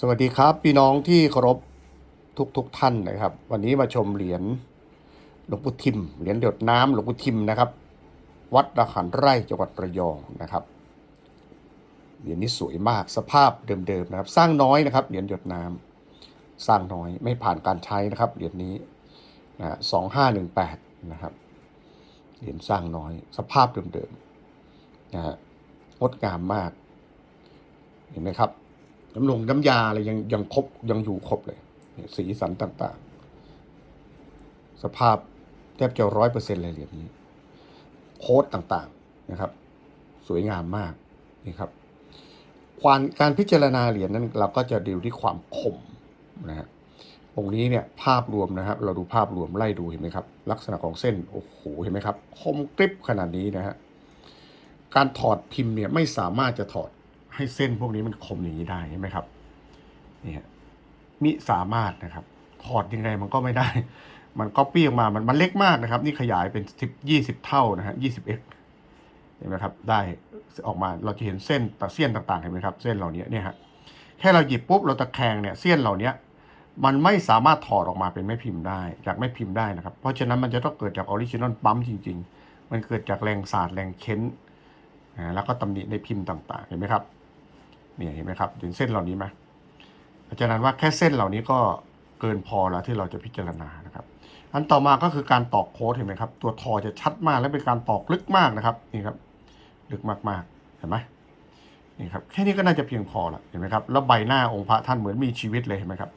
สวัสดีครับ พี่น้องที่เคารพทุกทุกๆท่านนะครับ วันนี้มาชมเหรียญหลวงปู่ทิมเหรียญหยดน้ำหลวงปู่ทิมนะครับ วัดระขันไร่จังหวัดระยองนะครับเหรียญนี้สวยมากสภาพเดิมๆนะครับ สร้างน้อยนะครับเหรียญหยดน้ำสร้างน้อยไม่ผ่านการใช้นะครับเหรียญนี้นะสองห้าหนึ่งแปดนะครับเหรียญสร้างน้อย สภาพเดิมๆนะฮะงดงามมาก เห็นไหมครับ น้ำลงน้ำยาอะไรยังยังครบยังอยู่ครบเลย สีสันต่างๆ สภาพแทบจะร้อยเปอร์เซ็นต์เลยเหรียญนี้ โค้ดต่างๆนะครับ สวยงามมากนี่ครับความการพิจารณาเหรียญนั้นเราก็จะดูที่ความคมนะฮะองค์นี้เนี่ยภาพรวมนะครับ เราดูภาพรวมไล่ดูเห็นไหมครับ ลักษณะของเส้นโอ้โหเห็นไหมครับ คมกริบขนาดนี้นะฮะการถอดพิมพ์เนี่ยไม่สามารถจะถอด ให้เส้นพวกนี้มันคมอย่างนี้ได้ใช่ไหมครับเนี่ยมิสามารถนะครับถอดยังไงมันก็ไม่ได้ มันก็ปี้ออกมามันมันเล็กมากนะครับ นี่ขยายเป็นสิบยี่สิบเท่านะฮะยี่สิบเอ็กเห็นไหมครับ ได้ออกมาเราจะเห็นเส้นตะเสี้ยนต่างๆเห็นไหมครับ เส้นเหล่านี้เนี่ยฮะแค่เราหยิบปุ๊บเราตะแคงเนี่ยเส้นเหล่านี้มันไม่สามารถถอดออกมาเป็นแม่พิมพ์ได้ จากแม่พิมพ์ได้นะครับ เพราะฉะนั้นมันจะต้องเกิดจากออริจินอลปั๊มจริง ๆ มันเกิดจากแรงสาดแรงเค้นอ่าแล้วก็ตำหนิในพิมพ์ต่างๆ เห็นไหมครับ เนี่ยเห็นไหมครับเห็นเส้นเหล่านี้ไหมเพราะฉะนั้นว่าแค่เส้นเหล่านี้ก็เกินพอแล้วที่เราจะพิจารณานะครับอันต่อมาก็คือการตอกโค้ดเห็นไหมครับ ตัวทอจะชัดมากและเป็นการตอกลึกมากนะครับนี่ครับ ลึกมากๆเห็นไหมนี่ครับแค่นี้ก็น่าจะเพียงพอละเห็นไหมครับแล้วใบหน้าองค์พระท่านเหมือนมีชีวิตเลยเห็นไหมครับ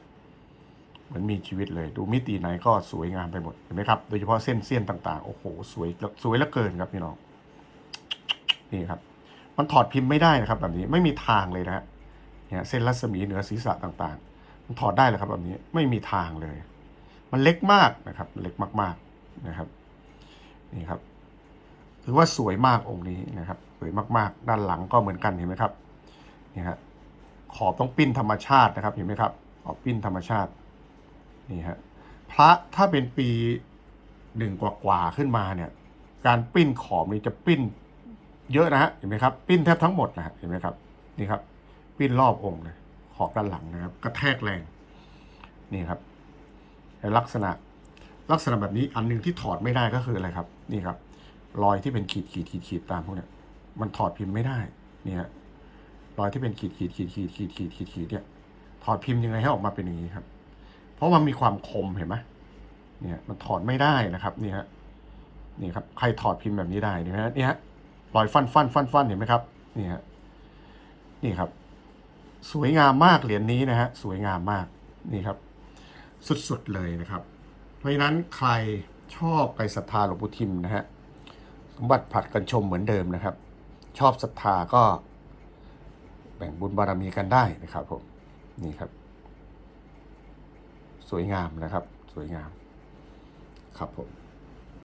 เหมือนมีชีวิตเลย ดูมิติไหนก็สวยงามไปหมดเห็นไหมครับโดยเฉพาะเส้นเสี้ยนต่างๆโอ้โหสวยสวยเหลือเกินครับพี่น้องนี่ครับ มันถอดพิมพ์ไม่ได้นะครับ แบบนี้ไม่มีทางเลยนะฮะเนี่ยเส้นรัศมีเหนือศีรษะต่างๆ มันถอดได้เลยครับแบบนี้ไม่มีทางเลย มันเล็กมากนะครับเล็กมากๆนะครับนี่ครับถือว่าสวยมากองค์นี้นะครับสวยมากๆ ด้านหลังก็เหมือนกันเห็นไหมครับนี่ฮะขอบต้องปิ้นธรรมชาตินะครับเห็นไหมครับขอบปิ้นธรรมชาตินี่ฮะพระถ้าเป็นปีหนึ่งกว่าๆขึ้นมาเนี่ย การปิ้นขอบนี่จะปิ้น เยอะนะฮะเห็นไหมครับปิ้นแทบทั้งหมดนะฮะเห็นไหมครับนี่ครับ ปิ้นรอบองค์เลยขอบด้านหลังนะครับ กระแทกแรงนี่ครับลักษณะลักษณะแบบนี้อันหนึงที่ถอดไม่ได้ก็คืออะไรครับ นี่ครับ รอยที่เป็นขีดขีดขีดขีดตามพวกเนี้ยมันถอดพิมพ์ไม่ได้เนี่ยรอยที่เป็นขีดขีดขีดขีดขีดขีดขีดขีดเนี่ยถอดพิมพ์ยังไงให้ออกมาเป็นอย่างนี้ครับ เพราะมันมีความคมเห็นไหมเนี่ยมันถอดไม่ได้นะครับนี่ฮะนี่ครับ ใครถอดพิมพ์แบบนี้ได้นี่ฮะนี่ฮะ รอยฟันฟันฟันฟันเห็นไหมครับนี่ฮะนี่ครับ สวยงามมากเหรียญนี้นะฮะสวยงามมากนี่ครับ สุดๆเลยนะครับ เพราะฉะนั้นใครชอบไปศรัทธาหลวงปู่ทิมนะฮะสมบัติผัดกันชมเหมือนเดิมนะครับ ชอบศรัทธาก็แบ่งบุญบารมีกันได้นะครับผมนี่ครับ สวยงามนะครับ สวยงามครับผม